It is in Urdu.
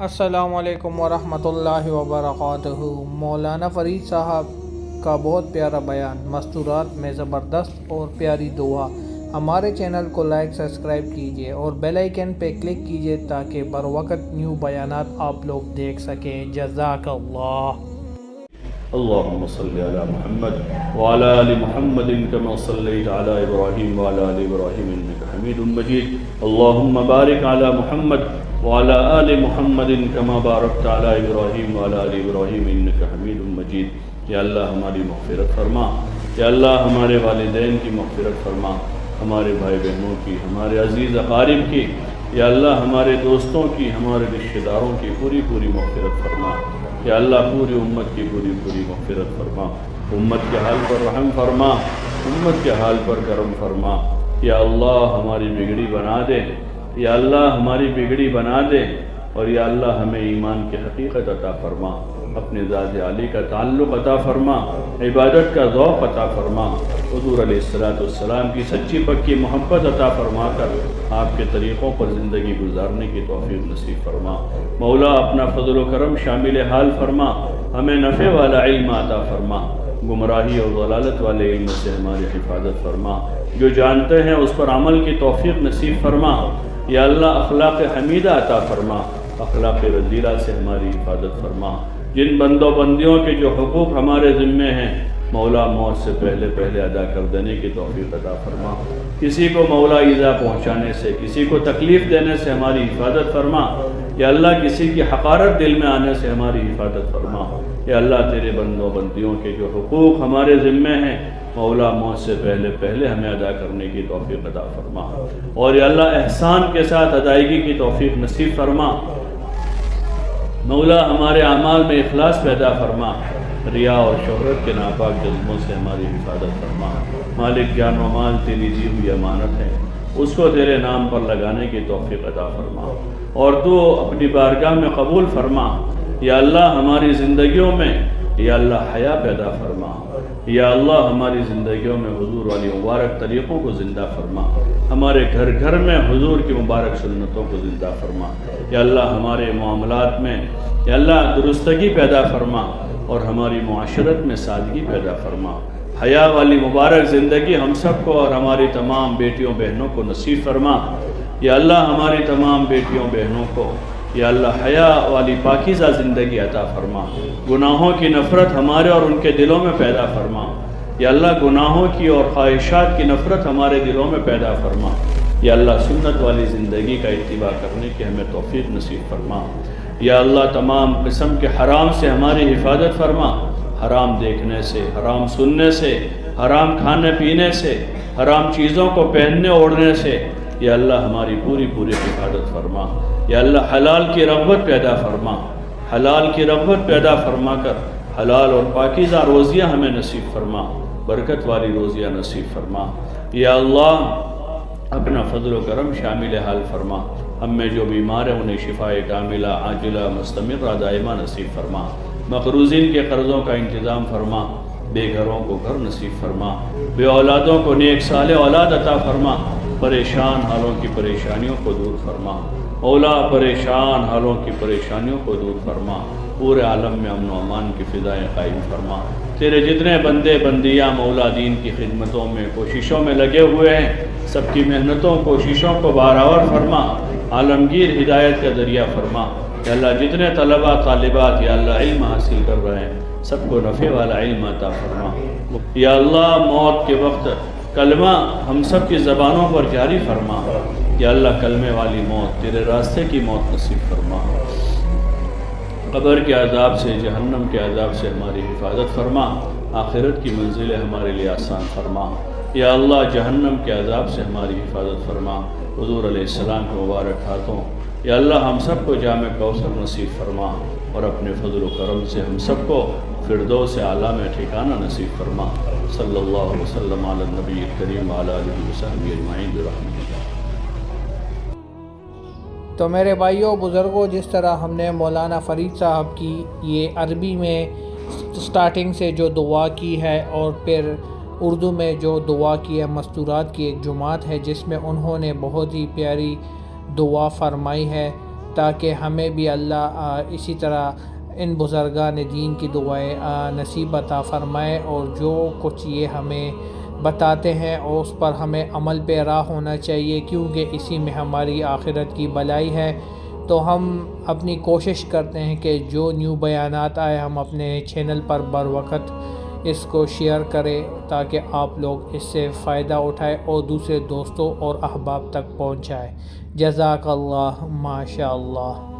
السلام علیکم ورحمۃ اللہ وبرکاتہ۔ مولانا فرید صاحب کا بہت پیارا بیان، مستورات میں زبردست اور پیاری دعا۔ ہمارے چینل کو لائک، سبسکرائب کیجیے اور بیل آئیکن پہ کلک کیجیے تاکہ بر وقت نیو بیانات آپ لوگ دیکھ سکیں۔ جزاک اللہ۔ اللهم صل على محمد وعلى ال محمد كما صليت على ابراهيم وعلى ال ابراهيم انك حميد مجيد اللهم بارك على محمد وعلى ال محمد كما باركت على ابراهيم وعلى ال ابراهيم انك حميد مجيد۔ یا اللہ ہماری مغفرت فرما۔ یا اللہ ہمارے والدین کی مغفرت فرما۔ ہمارے بھائی بہنوں کی، ہمارے عزیز اقارب کی۔ یا اللہ ہمارے دوستوں کی، ہمارے رشتہ داروں کی پوری پوری مغفرت فرما۔ یا اللہ پوری امت کی پوری پوری مغفرت فرما۔ امت کے حال پر رحم فرما۔ امت کے حال پر کرم فرما۔ یا اللہ ہماری بگڑی بنا دے۔ یا اللہ ہماری بگڑی بنا دے اور یا اللہ ہمیں ایمان کی حقیقت عطا فرما، اپنے ذات علی کا تعلق عطا فرما، عبادت کا ذوق عطا فرما۔ حضور علیہ السلاۃ والسلام کی سچی پکی محبت عطا فرما کر آپ کے طریقوں پر زندگی گزارنے کی توفیق نصیب فرما۔ مولا اپنا فضل و کرم شامل حال فرما، ہمیں نفع والا علم عطا فرما۔ گمراہی اور ضلالت والے علم سے ہماری حفاظت فرما۔ جو جانتے ہیں اس پر عمل کی توفیق نصیب فرما۔ یا اللہ اخلاق حمیدہ عطا فرما۔ اخلاق رضیلہ سے ہماری حفاظت فرما۔ جن بندوں بندیوں کے جو حقوق ہمارے ذمے ہیں، مولا موت سے پہلے پہلے ادا کر دینے کی توفیق عطا فرما۔ کسی کو مولا ایزا پہنچانے سے، کسی کو تکلیف دینے سے ہماری حفاظت فرما۔ یا اللہ کسی کی حقارت دل میں آنے سے ہماری حفاظت فرما۔ یا اللہ تیرے بندوں بندیوں کے جو حقوق ہمارے ذمے ہیں، مولا موت سے پہلے پہلے ہمیں ادا کرنے کی توفیق عطا فرما۔ اور یا اللہ احسان کے ساتھ ادائیگی کی توفیق نصیب فرما۔ مولا ہمارے اعمال میں اخلاص پیدا فرما۔ ریا اور شہرت کے ناپاک جذبوں سے ہماری حفاظت فرما۔ مالک جان و مال تیری دی ہوئی امانت ہے۔ اس کو تیرے نام پر لگانے کی توفیق عطا فرما۔ اور تو اپنی بارگاہ میں قبول فرما۔ یا اللہ ہماری زندگیوں میں، یا اللہ حیا پیدا فرما۔ یا اللہ ہماری زندگیوں میں حضور والی مبارک طریقوں کو زندہ فرما۔ ہمارے گھر گھر میں حضور کی مبارک سنتوں کو زندہ فرما۔ یا اللہ ہمارے معاملات میں، یا اللہ درستگی پیدا فرما۔ اور ہماری معاشرت میں سادگی پیدا فرما۔ حیا والی مبارک زندگی ہم سب کو اور ہماری تمام بیٹیوں بہنوں کو نصیب فرما۔ یا اللہ ہماری تمام بیٹیوں بہنوں کو یا اللہ حیا والی پاکیزہ زندگی عطا فرما۔ گناہوں کی نفرت ہمارے اور ان کے دلوں میں پیدا فرما۔ یا اللہ گناہوں کی اور خواہشات کی نفرت ہمارے دلوں میں پیدا فرما۔ یا اللہ سنت والی زندگی کا اتباع کرنے کی ہمیں توفیق نصیب فرما۔ یا اللہ تمام قسم کے حرام سے ہماری حفاظت فرما۔ حرام دیکھنے سے، حرام سننے سے، حرام کھانے پینے سے، حرام چیزوں کو پہننے اوڑھنے سے یا اللہ ہماری پوری پوری حفاظت فرما، یا اللہ حلال کی رغبت پیدا فرما، حلال کی رغبت پیدا فرما کر حلال اور پاکیزہ روزیاں ہمیں نصیب فرما، برکت والی روزیاں نصیب فرما۔ یا اللہ اپنا فضل و کرم شامل حال فرما، ہم میں جو بیمار ہیں انہیں شفا کاملہ، عاجلہ، مستمرہ، دائمہ نصیب فرما۔ مقروضین کے قرضوں کا انتظام فرما، بے گھروں کو گھر نصیب فرما، بے اولادوں کو نیک سال اولاد عطا فرما، پریشان حالوں کی پریشانیوں کو دور فرما۔ اولا پریشان حالوں کی پریشانیوں کو دور فرما۔ پورے عالم میں امن و امان کی فضائیں قائم فرما۔ تیرے جتنے بندے، بندیاں مولا دین کی خدمتوں میں، کوششوں میں لگے ہوئے ہیں، سب کی محنتوں، کوششوں کو باراور فرما۔ عالمگیر ہدایت کا ذریعہ فرما۔ یا اللہ جتنے طلباء طالبات یا اللہ علم حاصل کر رہے ہیں، سب کو نفع والا علم عطا فرما۔ یا اللہ موت کے وقت کلمہ ہم سب کی زبانوں پر جاری فرما۔ یا اللہ کلمے والی موت تیرے راستے کی موت نصیب فرما۔ قبر کے عذاب سے، جہنم کے عذاب سے ہماری حفاظت فرما۔ آخرت کی منزلیں ہمارے لیے آسان فرما۔ یا اللہ جہنم کے عذاب سے ہماری حفاظت فرما۔ حضور علیہ السلام کے مبارک ہاتھوں یا اللہ ہم سب کو جامع کوثر نصیب فرما اور اپنے فضل و کرم سے ہم سب کو فردوس اعلیٰ میں ٹھکانہ نصیب فرما۔ صلی اللہ علیہ وسلم علی النبی کریم علیہ وسلم اجمعین برحمتہ تو میرے بھائیوں بزرگوں جس طرح ہم نے مولانا فرید صاحب کی یہ عربی میں سٹارٹنگ سے جو دعا کی ہے اور پھر اردو میں جو دعا کی ہے، مستورات کی ایک جماعت ہے، جس میں انہوں نے بہت ہی پیاری دعا فرمائی ہے تاکہ ہمیں بھی اللہ اسی طرح ان بزرگان دین کی دعائیں نصیب عطا فرمائے اور جو کچھ یہ ہمیں بتاتے ہیں اور اس پر ہمیں عمل پیرا ہونا چاہیے کیونکہ اسی میں ہماری آخرت کی بلائی ہے۔ تو ہم اپنی کوشش کرتے ہیں کہ جو نیو بیانات آئے ہم اپنے چینل پر بر وقت اس کو شیئر کریں تاکہ آپ لوگ اس سے فائدہ اٹھائیں اور دوسرے دوستوں اور احباب تک پہنچائیں۔ جزاک اللہ ماشاء اللہ